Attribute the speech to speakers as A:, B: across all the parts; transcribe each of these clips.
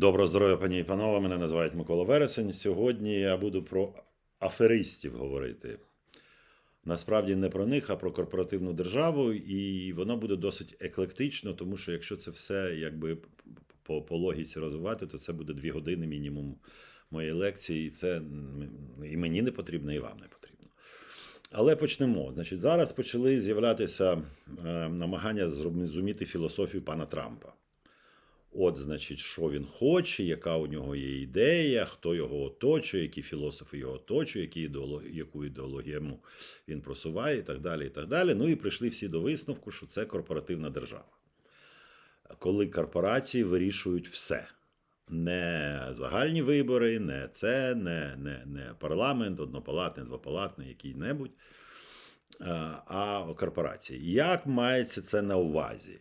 A: Доброго здоров'я, пані і панове. Мене називають Микола Вересень. Сьогодні я буду про аферистів говорити. Насправді не про них, а про корпоративну державу, і воно буде досить еклектично, тому що якщо це все якби по, по логіці розвивати, то це буде дві години мінімум моєї лекції, і це і мені не потрібно, і вам не потрібно. Але почнемо. Значить, зараз почали з'являтися е, намагання зрозуміти філософію пана Трампа. От, значить, що він хоче, яка у нього є ідея, хто його оточує, які філософи його оточують, які ідеолог... яку ідеологію він просуває, і так далі. і так далі. Ну і прийшли всі до висновку, що це корпоративна держава. Коли корпорації вирішують все. Не загальні вибори, не це, не, не, не парламент, однопалатний, двопалатний, який-небудь, а корпорації. Як мається це на увазі?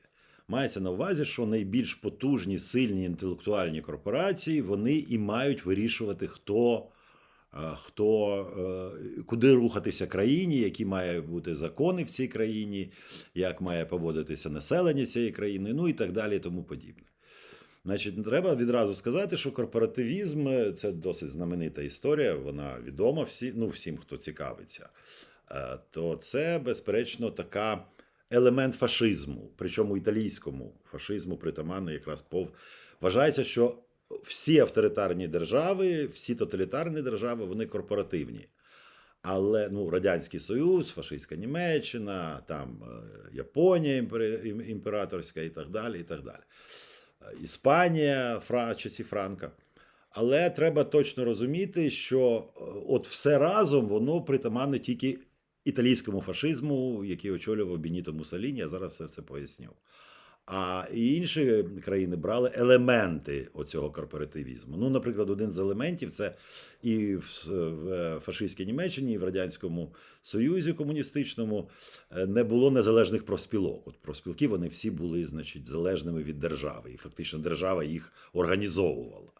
A: Мається на увазі, що найбільш потужні, сильні інтелектуальні корпорації вони і мають вирішувати, хто, хто куди рухатися країні, які мають бути закони в цій країні, як має поводитися населення цієї країни, ну і так далі, і тому подібне. Значить, треба відразу сказати, що корпоративізм це досить знаменита історія, вона відома всі, ну, всім, хто цікавиться. То це, безперечно, така елемент фашизму, причому італійському фашизму притаманний якраз пов. Вважається, що всі авторитарні держави, всі тоталітарні держави, вони корпоративні. Але ну, Радянський Союз, фашистська Німеччина, там Японія імператорська і так далі. і так далі. Іспанія, Фра, часі Франка. Але треба точно розуміти, що от все разом воно притаманне тільки італійському фашизму, який очолював Беніто Муссоліні, я зараз все це поясню. А інші країни брали елементи оцього корпоративізму. Ну, наприклад, один з елементів це і в фашистській Німеччині, і в Радянському Союзі комуністичному не було незалежних профспілок. От профспілки вони всі були, значить, залежними від держави, і фактично держава їх організовувала.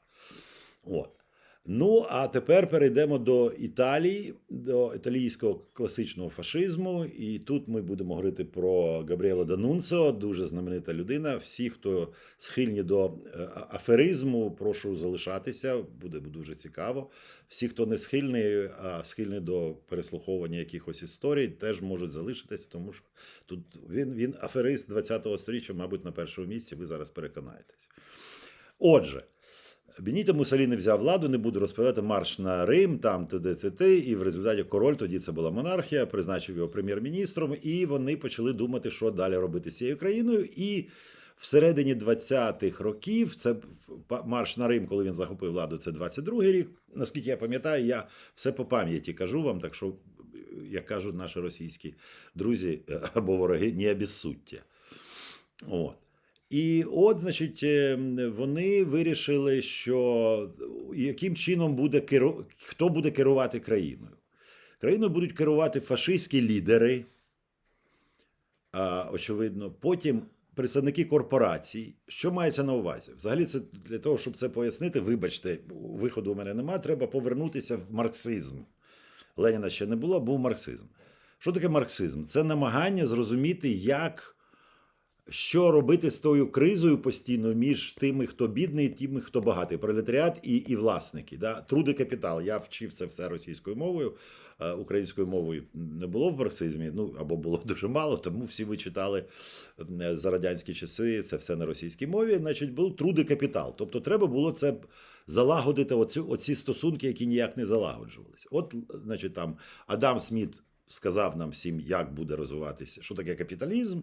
A: От. Ну, а тепер перейдемо до Італії, до італійського класичного фашизму. І тут ми будемо говорити про Габріела Данунцо, дуже знаменита людина. Всі, хто схильні до аферизму, прошу залишатися, буде дуже цікаво. Всі, хто не схильний, а схильний до переслуховування якихось історій, теж можуть залишитися, тому що тут він він аферист 20-го століття, мабуть, на першому місці. Ви зараз переконаєтесь. Отже. Беніто Муссоліні взяв владу, не буду розповідати марш на Рим, там т.д. і в результаті король, тоді це була монархія, призначив його прем'єр-міністром, і вони почали думати, що далі робити з цією країною. І всередині 20-х років, це марш на Рим, коли він захопив владу, це 22-й рік. Наскільки я пам'ятаю, я все по пам'яті кажу вам, так що, як кажуть наші російські друзі або вороги, не обіссудьте. От. І от, значить, вони вирішили, що яким чином буде керу... хто буде керувати країною. Країною будуть керувати фашистські лідери, очевидно, потім представники корпорацій. Що мається на увазі? Взагалі, це для того, щоб це пояснити, вибачте, виходу у мене немає, треба повернутися в марксизм. Леніна ще не було, був марксизм. Що таке марксизм? Це намагання зрозуміти, як. Що робити з тою кризою постійно між тими, хто бідний, і тими, хто багатий, пролетаріат і і власники. Да? Труди капітал. Я вчив це все російською мовою, українською мовою не було в марксизмі, ну або було дуже мало, тому всі ви читали за радянські часи це все на російській мові. Значить, був труди капітал. Тобто, треба було це залагодити оці, оці стосунки, які ніяк не залагоджувалися. От, значить, там Адам Сміт сказав нам всім, як буде розвиватися, що таке капіталізм.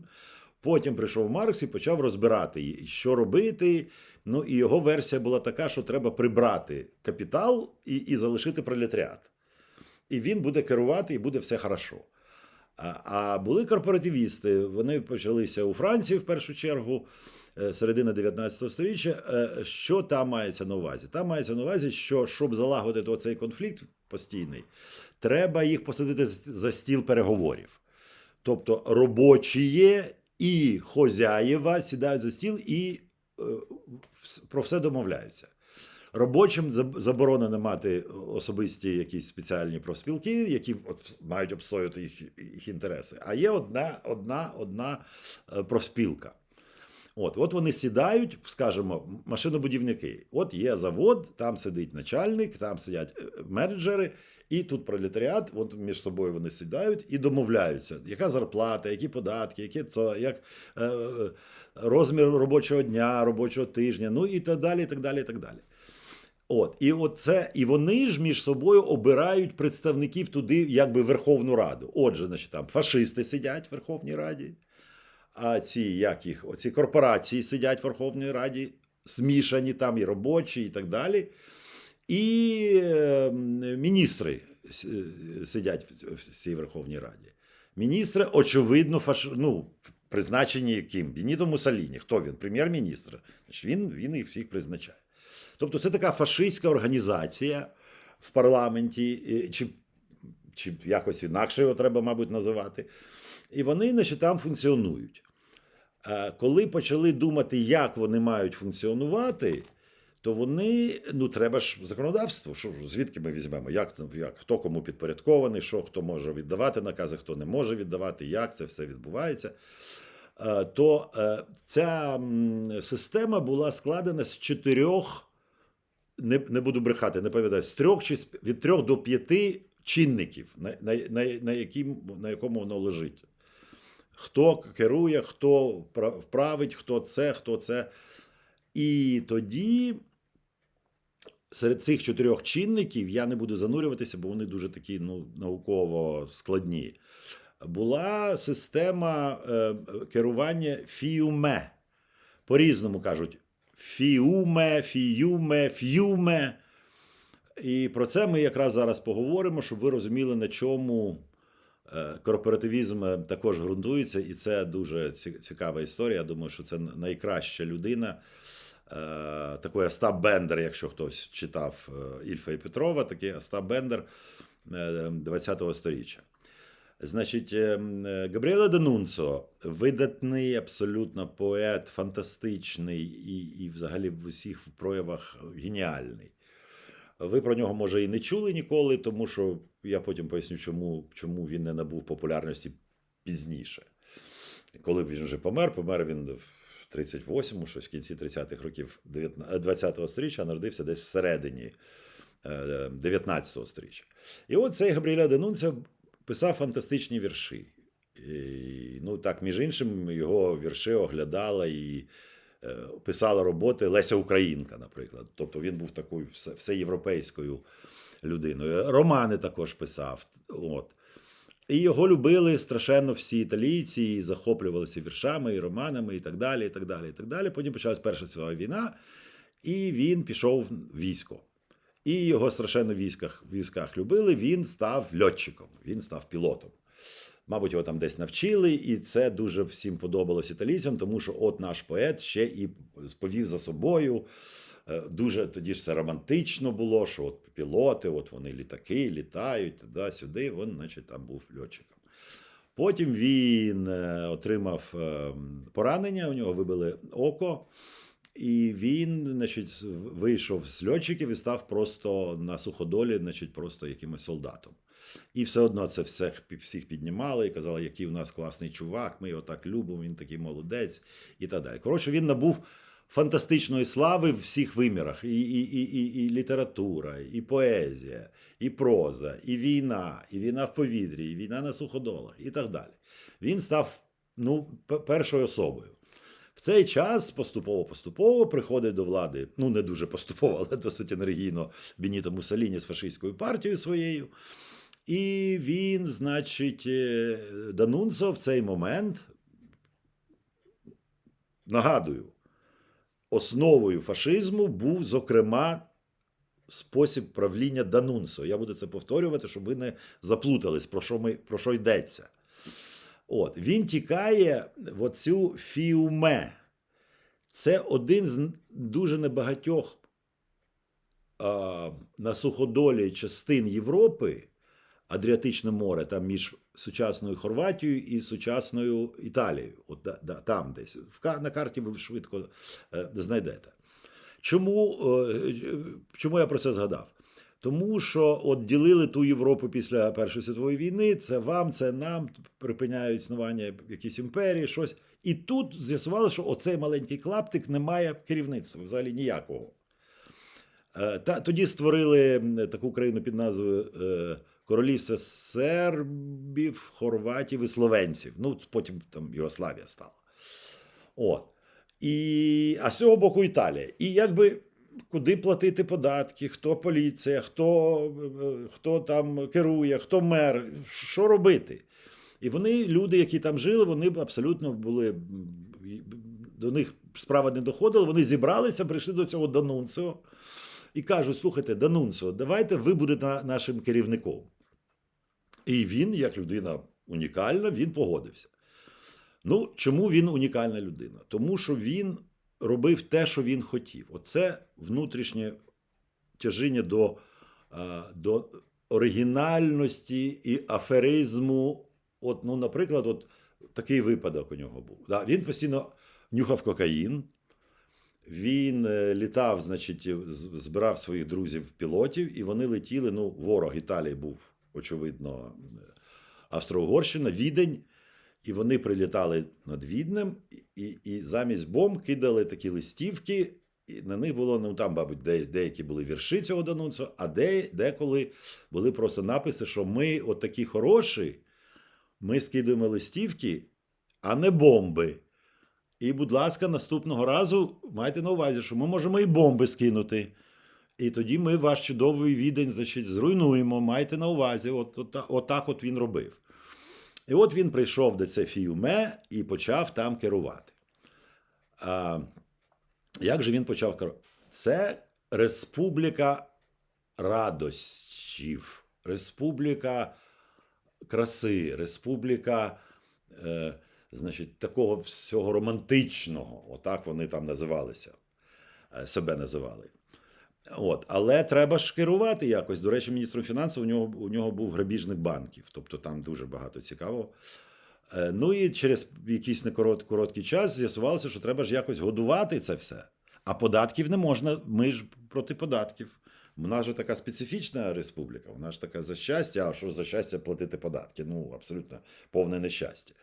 A: Потім прийшов Маркс і почав розбирати, що робити. Ну і його версія була така, що треба прибрати капітал і і залишити пролетаріат. І він буде керувати, і буде все хорошо. А, а були корпоративісти. Вони почалися у Франції в першу чергу, середина 19 століття. Що там мається на увазі? Там мається на увазі, що щоб залагодити оцей конфлікт постійний, треба їх посадити за стіл переговорів. Тобто робочі і хозяєва сідають за стіл і е, про все домовляються. Робочим заборонено мати особисті якісь спеціальні профспілки, які мають обстоювати їх їх інтереси. А є одна одна, одна профспілка. От, от вони сідають, скажімо, машинобудівники. От є завод, там сидить начальник, там сидять е, менеджери, і тут пролетаріат, от між собою вони сідають і домовляються, яка зарплата, які податки, які то, як е, е, розмір робочого дня, робочого тижня, ну і так далі, і так далі, і так далі. От, і от і вони ж між собою обирають представників туди, якби Верховну Раду. Отже, значить, там фашисти сидять в Верховній Раді, а ці як їх, оці корпорації сидять в Верховній Раді, змішані там і робочі, і так далі. І е, міністри е, сидять в- цій Верховній Раді. Міністри, очевидно, фаш... ну, призначені ким? Бініто Мусаліні. Хто він? Прем'єр-міністр. Він, він їх всіх призначає. Тобто, це така фашистська організація в парламенті, чи, чи якось інакше його треба, мабуть, називати. І вони, значить, там функціонують. Е, Коли почали думати, як вони мають функціонувати, то вони, ну треба ж законодавство. Що, звідки ми візьмемо? Як, як, хто кому підпорядкований, що хто може віддавати накази, хто не може віддавати, як це все відбувається. Е, То е, ця система була складена з чотирьох, не, не буду брехати, не пам'ятаю, з трьох чи від трьох до п'яти чинників, на, на, на, на, яким, на якому воно лежить. Хто керує, хто впра- вправить, хто це, хто це. І тоді серед цих чотирьох чинників я не буду занурюватися, бо вони дуже такі ну, науково складні. Була система е, керування фіуме. По-різному кажуть фіуме, фіюме, ф'юме. І про це ми якраз зараз поговоримо, щоб ви розуміли, на чому е, корпоративізм е, також ґрунтується, і це дуже цікава історія. Я думаю, що це найкраща людина. Е, Такий Остап Бендер, якщо хтось читав е, Ільфа і Петрова, такий Остап Бендер е, 20-го сторіччя. Значить, е, м, е, Габріеле Денунцо, видатний абсолютно поет, фантастичний і, і взагалі в усіх проявах геніальний. Ви про нього, може, і не чули ніколи, тому що я потім поясню, чому, чому він не набув популярності пізніше. Коли б він вже помер, помер він в 38-му, щось в кінці 30-х років 20-го сторіччя, а народився десь всередині е, 19-го сторіччя. І от цей Габріеля Денунця писав фантастичні вірші. І, ну, так, між іншим, його вірші оглядала і е, писала роботи Леся Українка, наприклад. Тобто він був такою все- всеєвропейською людиною. Романи також писав. От. І його любили страшенно всі італійці, і захоплювалися віршами, і романами, і так далі. і так далі, і так далі. Потім почалась Перша світова війна, і він пішов в військо. І його страшенно в військах, в військах любили. Він став льотчиком, він став пілотом. Мабуть, його там десь навчили, і це дуже всім подобалось італійцям, тому що от наш поет ще і повів за собою. Е, Дуже тоді ж це романтично було, що от пілоти, от вони літаки літають туди-сюди. Він, значить, там був льотчиком. Потім він е, отримав е, поранення, у нього вибили око, і він, значить, вийшов з льотчиків і став просто на суходолі, значить, просто якимось солдатом. І все одно це всіх, всіх піднімали і казали, який у нас класний чувак, ми його так любимо, він такий молодець і так далі. Коротше, він набув фантастичної слави в всіх вимірах: і, і, і, і, і література, і поезія, і проза, і війна, і війна в повітрі, і війна на суходолах, і так далі. Він став ну, першою особою. В цей час поступово-поступово приходить до влади, ну не дуже поступово, але досить енергійно Беніто Муссоліні з фашистською партією своєю. І він, значить, е, Данунцо в цей момент, нагадую, основою фашизму був, зокрема, спосіб правління Данунцо. Я буду це повторювати, щоб ви не заплутались, про що, ми, про що йдеться. От, він тікає в оцю фіуме. Це один з дуже небагатьох а, на суходолі частин Європи, Адріатичне море, там між сучасною Хорватією і сучасною Італією. От да, да, там десь. На карті ви швидко е, знайдете. Чому, е, чому я про це згадав? Тому що от ділили ту Європу після Першої світової війни, це вам, це нам, припиняють існування якісь імперії, щось. І тут з'ясували, що оцей маленький клаптик не має керівництва взагалі ніякого. Е, Та, тоді створили таку країну під назвою е, Королівство сербів, хорватів і словенців. Ну, потім там Югославія стала. От. І, а з цього боку Італія. І якби куди платити податки, хто поліція, хто, хто там керує, хто мер, що робити? І вони, люди, які там жили, вони абсолютно були. До них справа не доходила, вони зібралися, прийшли до цього Данунціо і кажуть: слухайте, Данунціо, давайте ви будете нашим керівником. І він, як людина унікальна, він погодився. Ну, чому він унікальна людина? Тому що він робив те, що він хотів. Оце внутрішнє тяжіння до, до оригінальності і аферизму. От, ну, наприклад, от такий випадок у нього був. Да, він постійно нюхав кокаїн. Він е, літав, значить, збирав своїх друзів пілотів, і вони летіли. Ну, ворог Італії був, очевидно, Австро-Угорщина, Відень. І вони прилітали над Віднем, і, і замість бомб кидали такі листівки. І на них було, ну там, мабуть, де, деякі були вірші цього Данунцу, а де, деколи були просто написи, що ми, от такі хороші, ми скидуємо листівки, а не бомби. І, будь ласка, наступного разу майте на увазі, що ми можемо і бомби скинути. І тоді ми ваш чудовий відень значить, зруйнуємо. Майте на увазі, от, от, отак от він робив. І от він прийшов до це фіюме і почав там керувати. А, як же він почав керувати? Це республіка радощів, республіка краси, республіка, е, значить, такого всього романтичного. Отак вони там називалися, е, себе називали. От, але треба ж керувати якось. До речі, міністром фінансів у нього, у нього був грабіжник банків, тобто там дуже багато цікавого. Е, Ну і через якийсь некорот, короткий час з'ясувалося, що треба ж якось годувати це все. А податків не можна. Ми ж проти податків. Нас же така специфічна республіка, нас ж така за щастя, а що за щастя платити податки? Ну, абсолютно повне нещастя.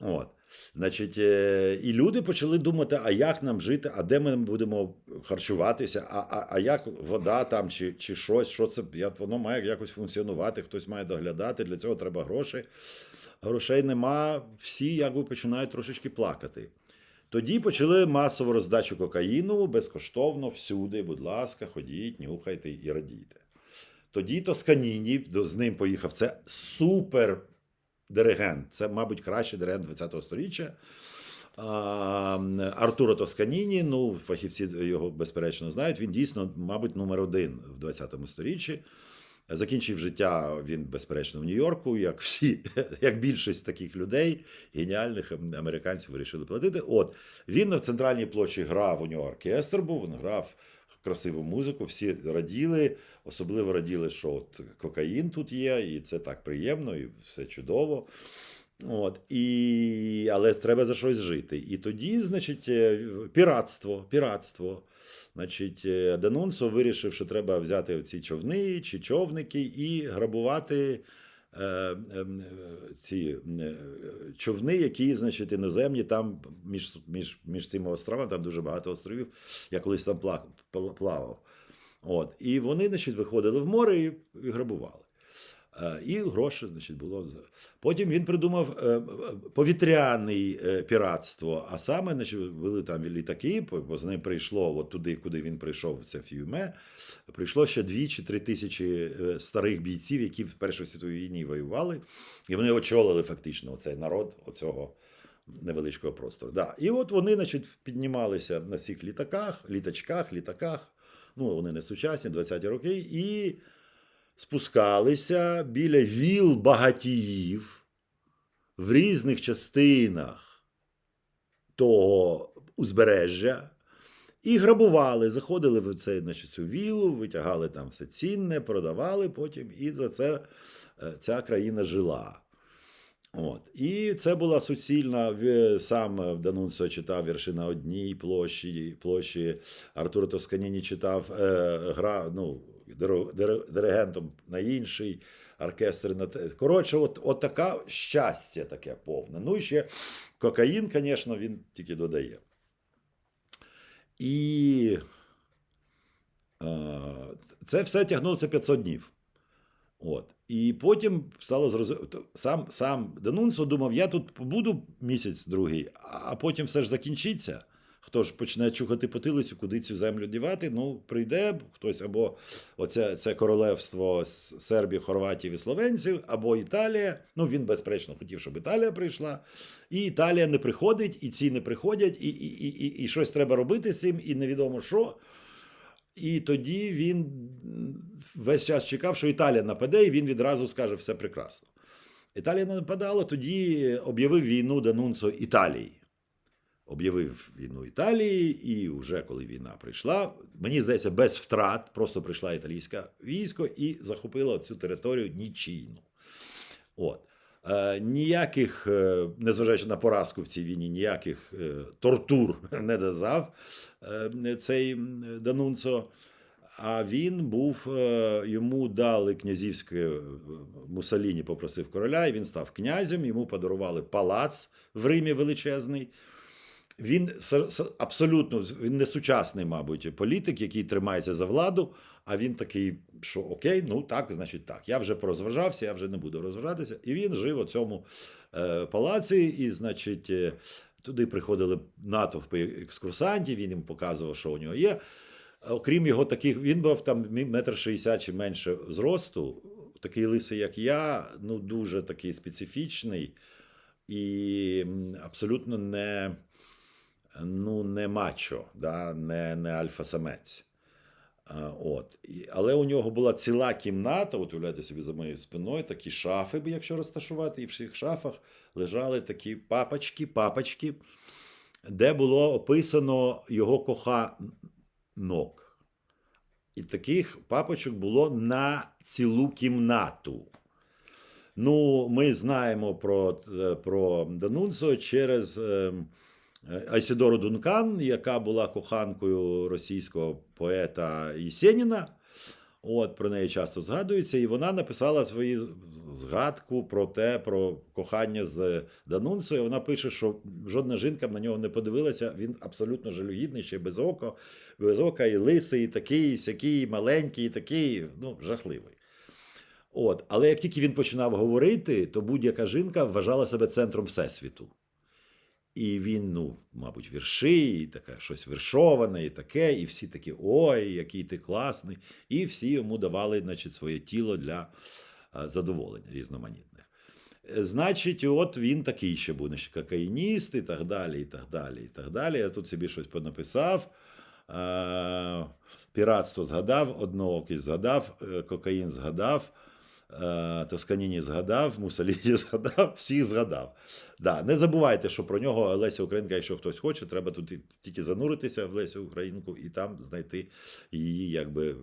A: От. Значить, е, і люди почали думати, а як нам жити, а де ми будемо харчуватися, а, а, а як вода там чи, чи щось, що це воно має якось функціонувати, хтось має доглядати, для цього треба гроші. Грошей нема, всі якби починають трошечки плакати. Тоді почали масову роздачу кокаїну безкоштовно всюди, будь ласка, ходіть, нюхайте і радійте. Тоді Тосканіні, з ним поїхав. Це супер диригент. Це, мабуть, кращий диригент ХХ століття. А, Артуро Тосканіні, ну, фахівці його безперечно знають. Він дійсно, мабуть, номер один в ХХ сторіччі. Закінчив життя він, безперечно, в Нью-Йорку, як всі, як більшість таких людей, геніальних американців вирішили платити. От він на центральній площі грав, у нього оркестр був, він грав красиву музику, всі раділи, особливо раділи, що от кокаїн тут є, і це так приємно, і все чудово. От, і, але треба за щось жити. І тоді, значить, е, піратство, піратство. Значить, е, Данунцо вирішив, що треба взяти ці човни чи човники і грабувати ці е, човни, які, значить, іноземні, там між, між, між цими островами, там дуже багато островів. Я колись там пла- пла- плавав. От. І вони, значить, виходили в море і, і грабували. Е, І гроші, значить, було. Потім він придумав е, е, повітряне піратство, а саме, значить, були там літаки, бо з ним прийшло от туди, куди він прийшов, це фюме, прийшло ще дві чи три тисячі старих бійців, які в Першій світовій війні воювали, і вони очолили фактично цей народ оцього невеличкого простору. Да. І от вони, значить, піднімалися на цих літаках, літачках, літаках. Ну, вони не сучасні, 20-ті роки, і спускалися біля віл багатіїв в різних частинах того узбережжя і грабували, заходили в цей, значить, цю вілу, витягали там все цінне, продавали потім, і за це е, ця країна жила. От. І це була суцільна. Сам Данунцо читав вірші на одній площі, площі Артур Тосканіні читав е, гра, ну, диригентом на інший, оркестр на те. Коротше, от, от така щастя таке повне. Ну і ще кокаїн, звісно, він тільки додає. І е, це все тягнулося 500 днів. От. І потім стало зрозуміло. Сам, сам Данунцо думав, я тут побуду місяць другий, а потім все ж закінчиться. Хто ж почне чухати потилицю, куди цю землю дівати? Ну, прийде хтось або оце це королевство з Сербії, Хорватії і Словенців, або Італія. Ну, він, безперечно, хотів, щоб Італія прийшла. І Італія не приходить, і ці не приходять, і, і, і, і, і щось треба робити з цим, і невідомо що. І тоді він весь час чекав, що Італія нападе, і він відразу скаже: все прекрасно. Італія не нападала, тоді об'явив війну Данунцо Італії. Об'явив війну Італії, і вже коли війна прийшла, мені здається, без втрат просто прийшла італійське військо і захопила цю територію нічийну. От. Е, ніяких, е, незважаючи на поразку в цій війні, ніяких е, тортур не дозав цей Данунцо. А він був, йому дали князівське Мусаліні, попросив короля, і він став князем. Йому подарували палац в Римі величезний. Він абсолютно він не сучасний, мабуть, політик, який тримається за владу. А він такий, що окей, ну так, значить так. Я вже порозважався, я вже не буду розважатися. І він жив у цьому е, палаці, і, значить, е, туди приходили натовпи екскурсантів, він їм показував, що у нього є. Окрім його таких, він був там метр шістдесят чи менше зросту, такий лисий, як я, ну дуже такий специфічний і абсолютно не, ну, не мачо, да? не, не альфа-самець. От. Але у нього була ціла кімната, от уявляєте собі за моєю спиною, такі шафи, якщо розташувати, і в всіх шафах лежали такі папочки, папочки, де було описано його коханок. І таких папочок було на цілу кімнату. Ну, ми знаємо про, е, про Данунцо через е, е, Айсідору Дункан, яка була коханкою російського поета Єсеніна. От про неї часто згадується, і вона написала свою згадку про те, про кохання з Данунцо. І вона пише, що жодна жінка на нього не подивилася. Він абсолютно жалюгідний, ще без ока, без ока, і лисий, і такий, і сякий, і маленький, і такий, ну, жахливий. От. Але як тільки він починав говорити, то будь-яка жінка вважала себе центром Всесвіту. І він, ну, мабуть, вірші, і таке щось вершоване, і таке, і всі такі, ой, який ти класний. І всі йому давали значить, своє тіло для е, задоволення різноманітних. Е, Значить, от він такий ще був, значить, кокаїніст і так далі, і так далі, і так далі. Я тут собі щось понаписав. Е, Піратство згадав, одноокість згадав, кокаїн згадав. Е, Тосканіні згадав, Мусоліні згадав, всіх згадав. Да, не забувайте, що про нього Леся Українка, якщо хтось хоче, треба тут тільки зануритися в Лесю Українку і там знайти її, якби,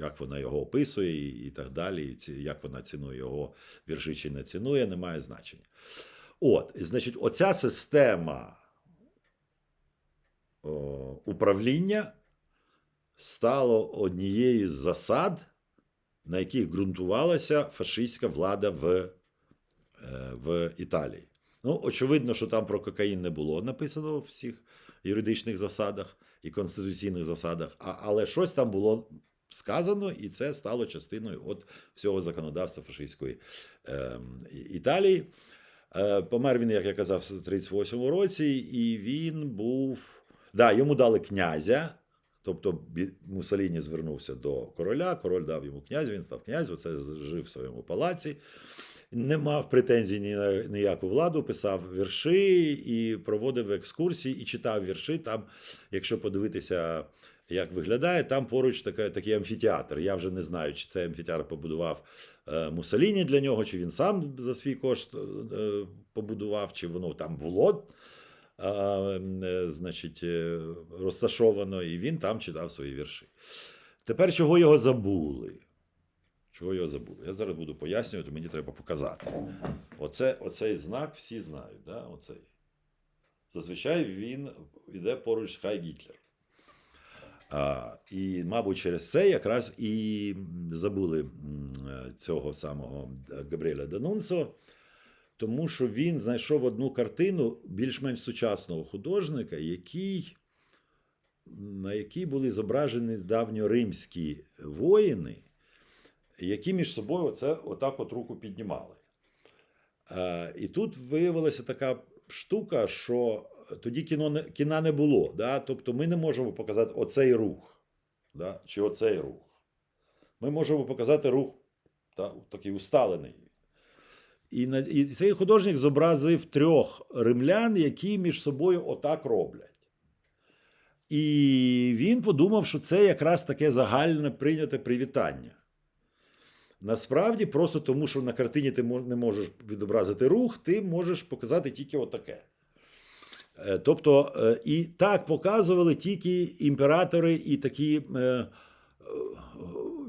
A: як вона його описує, і, і так далі, і як вона цінує його вірші чи не цінує, не має значення. От, і, значить, оця система о, управління стало однією з засад, на яких ґрунтувалася фашистська влада в, е, в Італії. Ну, очевидно, що там про кокаїн не було написано в цих юридичних засадах і конституційних засадах, а, але щось там було сказано, і це стало частиною от всього законодавства фашистської е, Італії. Е, помер він, як я казав, в 38-му році, і він був. Да, йому дали князя. Тобто Муссоліні звернувся до короля, король дав йому князя, він став князем, оце жив в своєму палаці. Не мав претензій ні на ніяку владу, писав вірші і проводив екскурсії, і читав вірші. Там, якщо подивитися, як виглядає, там поруч така, такий амфітеатр. Я вже не знаю, чи цей амфітеатр побудував е, Муссоліні для нього, чи він сам за свій кошт е, побудував, чи воно там було. Е, Значить, е, розташовано, і він там читав свої вірші. Тепер чого його забули? Чого його забули? Я зараз буду пояснювати, мені треба показати. Оце, оцей знак всі знають. Да? Оцей. Зазвичай він йде поруч з Хай Гітлер. А, і, мабуть, через це якраз і забули е, цього самого Габріеля Данунцо, тому що він знайшов одну картину більш-менш сучасного художника, який, на якій були зображені давньоримські воїни, які між собою оце, отак от руку піднімали. Е, І тут виявилася така штука, що тоді кіно не, кіна не було. Да? Тобто ми не можемо показати оцей рух, да? чи оцей рух. Ми можемо показати рух та, такий усталений. І, і цей художник зобразив трьох римлян, які між собою отак роблять. І він подумав, що це якраз таке загальне прийняте привітання. Насправді, просто тому, що на картині ти не можеш відобразити рух, ти можеш показати тільки отаке. Е, Тобто, е, і так показували тільки імператори і такі е,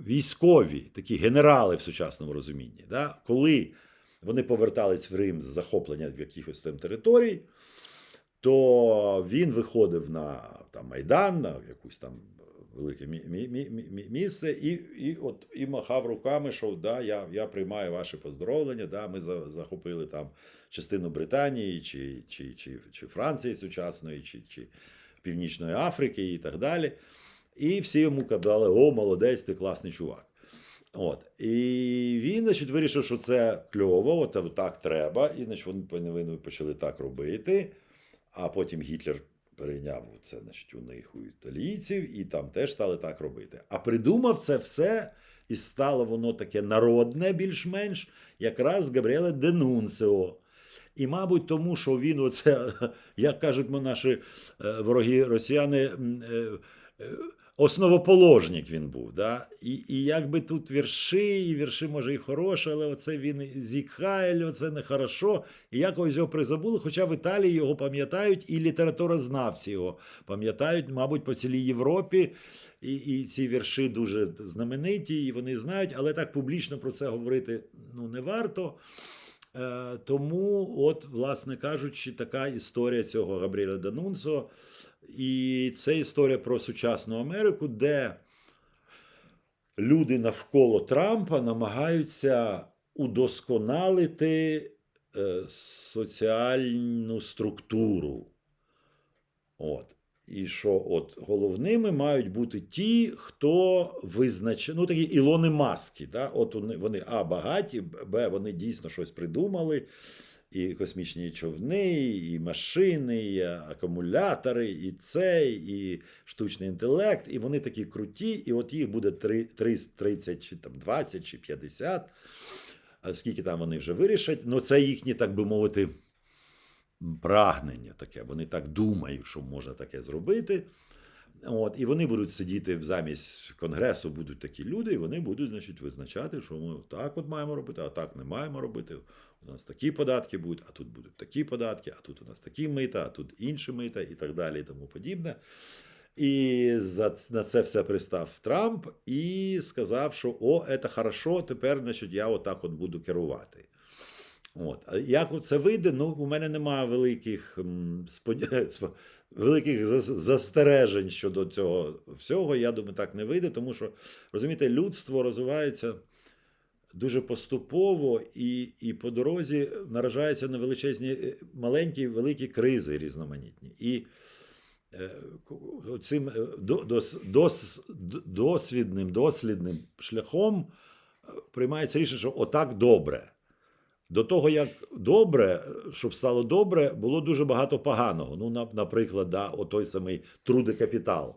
A: військові, такі генерали в сучасному розумінні. Да? Коли вони повертались в Рим з захоплення якихось там територій, то він виходив на там, Майдан, на якусь там велике мі- мі- мі- мі- місце, і, і, от, і махав руками, що да, я, я приймаю ваші поздоровлення, да, ми за- захопили там частину Британії, чи, чи, чи, чи Франції сучасної, чи, чи Північної Африки і так далі. І всі йому казали: о, молодець, ти класний чувак. От. І він, значить, вирішив, що це кльово, от так треба. І значить, вони почали так робити. А потім Гітлер перейняв це значить, у них у італійців, і там теж стали так робити. А придумав це все, і стало воно таке народне, більш-менш, якраз Габріеле Денунціо. І, мабуть, тому, що він, оце, як кажуть наші е, вороги росіяни, е, е, основоположник він був. Да? І, і якби тут вірші, і вірші, може, і хороші, але оце він зікхайль, оце нехорошо. І якось його призабули, хоча в Італії його пам'ятають, і літературознавці його пам'ятають, мабуть, по цілій Європі. І, і ці вірші дуже знамениті, і вони знають, але так публічно про це говорити ну, не варто. Е, тому, от, власне кажучи, така історія цього Габріеля Данунцо. І це історія про сучасну Америку, де люди навколо Трампа намагаються удосконалити е, соціальну структуру. От. І що от головними мають бути ті, хто визначає, ну такі Ілони Маски. Да? От вони, вони А, багаті, Б, вони дійсно щось придумали. І космічні човни, і машини, і акумулятори, і цей, і штучний інтелект. І вони такі круті, і от їх буде три- три- 30, чи там 20, чи 50. А скільки там вони вже вирішать. Ну, це їхні, так би мовити, прагнення таке. Вони так думають, що можна таке зробити. От, і вони будуть сидіти замість конгресу, будуть такі люди, і вони будуть значить, визначати, що ми так от маємо робити, а так не маємо робити. У нас такі податки будуть, а тут будуть такі податки, а тут у нас такі мита, а тут інші мита, і так далі, і тому подібне. І за, на це все пристав Трамп і сказав, що о, це хорошо, тепер значить, я отак от буду керувати. От. Як це вийде? Ну, у мене немає великих, сподя- великих застережень щодо цього всього. Я думаю, так не вийде, тому що, розумієте, людство розвивається дуже поступово і, і по дорозі наражається на величезні е, маленькі, великі кризи різноманітні. І е, цим е, дос, дос, досвідним, дослідним шляхом приймається рішення, що отак добре. До того, як добре, щоб стало добре, було дуже багато поганого. Ну, наприклад, да, отой самий трудокапітал.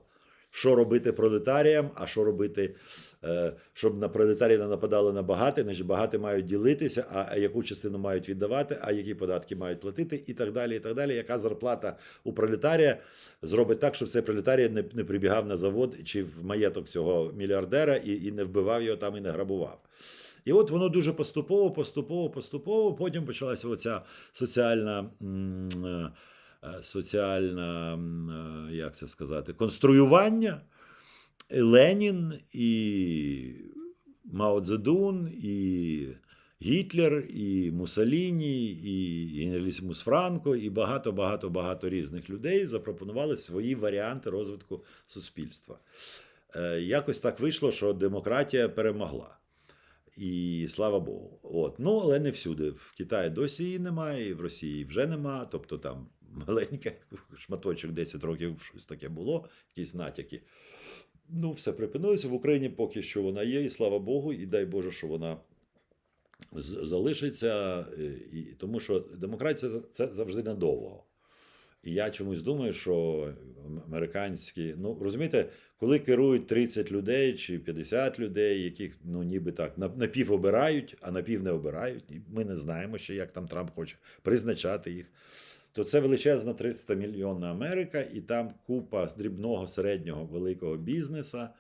A: Що робити пролетаріям, а що робити, е, щоб на пролетарія не нападали на багаті, значить багаті мають ділитися, а яку частину мають віддавати, а які податки мають платити, і так далі. і так далі. Яка зарплата у пролетарія зробить так, щоб цей пролетарій не, не прибігав на завод чи в маєток цього мільярдера і, і не вбивав його там і не грабував. І от воно дуже поступово, поступово, поступово. Потім почалася оця соціальна. Е, е, Соціальна, м, е, як це сказати, конструювання. І Ленін і Мао Цзедун, і Гітлер, і Муссоліні, і Генералісімус Франко, і багато, багато, багато різних людей запропонували свої варіанти розвитку суспільства. Е, Якось так вийшло, що демократія перемогла. І слава Богу. От. Ну, але не всюди. В Китаї досі її немає, і в Росії вже нема. Тобто там маленький шматочок 10 років щось таке було, якісь натяки. Ну, все припинилося. В Україні поки що вона є, і слава Богу, і дай Боже, що вона залишиться. е, І, тому що демократія це завжди надовго. І я чомусь думаю, що американські, ну розумієте, коли керують 30 людей чи 50 людей, яких ну ніби так напів обирають, а напів не обирають, ми не знаємо ще, як там Трамп хоче призначати їх. То це величезна 300 мільйонна Америка, і там купа дрібного, середнього, великого бізнеса,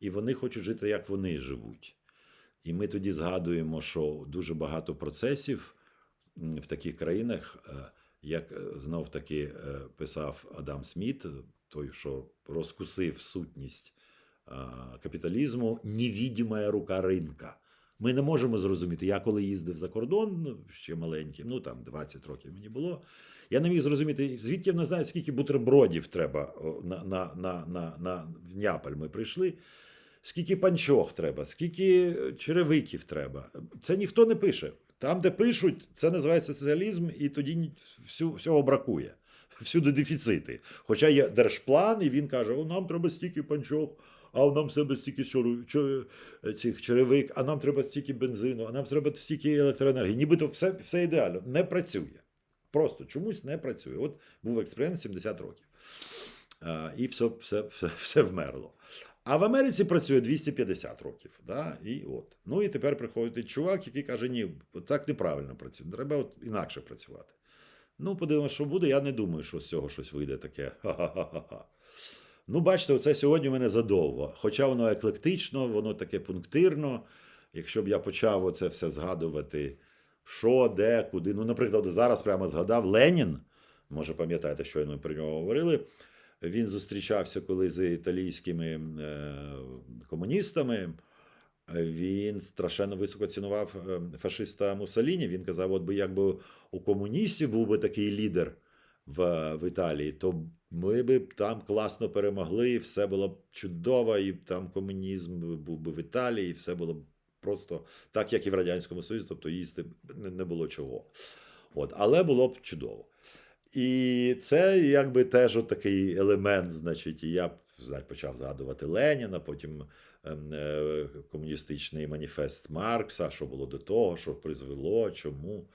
A: і вони хочуть жити, як вони живуть. І ми тоді згадуємо, що дуже багато процесів в таких країнах, е, як знов таки писав Адам Сміт, той, що розкусив сутність е, капіталізму, невідима рука ринка. Ми не можемо зрозуміти. Я коли їздив за кордон, ще маленьким, ну там 20 років мені було. Я не міг зрозуміти, звідки я не знаю, скільки бутербродів треба на, на, на, на, на в ми прийшли. Скільки панчох треба, скільки черевиків треба. Це ніхто не пише. Там, де пишуть, це називається соціалізм, і тоді всю, всього бракує. Всюди дефіцити. Хоча є держплан, і він каже: О, нам треба стільки панчох, а нам треба стільки чо- цих черевик, а нам треба стільки бензину, а нам треба стільки електроенергії. Нібито все, все ідеально. Не працює. Просто чомусь не працює. От був експеримент 70 років. І все, все, все, все вмерло. А в Америці працює 250 років. Да? І от. Ну і тепер приходить чувак, який каже: ні, так неправильно працює. Треба от інакше працювати. Ну, подивимося, що буде. Я не думаю, що з цього щось вийде таке. Ха-ха-ха-ха. Ну, бачите, оце сьогодні у мене задовго. Хоча воно еклектично, воно таке пунктирно. Якщо б я почав оце все згадувати, що, де, куди. Ну, наприклад, зараз прямо згадав Ленін. Може, пам'ятаєте, що ми про нього говорили. Він зустрічався коли з італійськими е, комуністами. Він страшенно високо цінував е, фашиста Муссоліні. Він казав: от би якби у комуністів був би такий лідер в, в Італії, то ми б там класно перемогли, все було б чудово, і там комунізм був би в Італії, і все було б просто так, як і в Радянському Союзі, тобто їсти не, було чого. От, але було б чудово. І це якби теж от такий елемент, значить, і я значить, почав згадувати Леніна, потім ем, е, комуністичний маніфест Маркса, що було до того, що призвело, чому.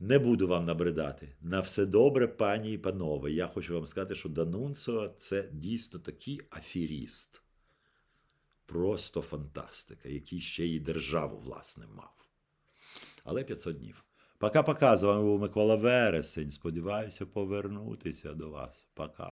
A: Не буду вам набридати. На все добре, пані і панове. Я хочу вам сказати, що Данунцо це дійсно такий аферіст. Просто фантастика, який ще й державу, власне, мав. Але 500 днів. Пока-пока. З вами був Микола Вересень. Сподіваюся повернутися до вас. Пока.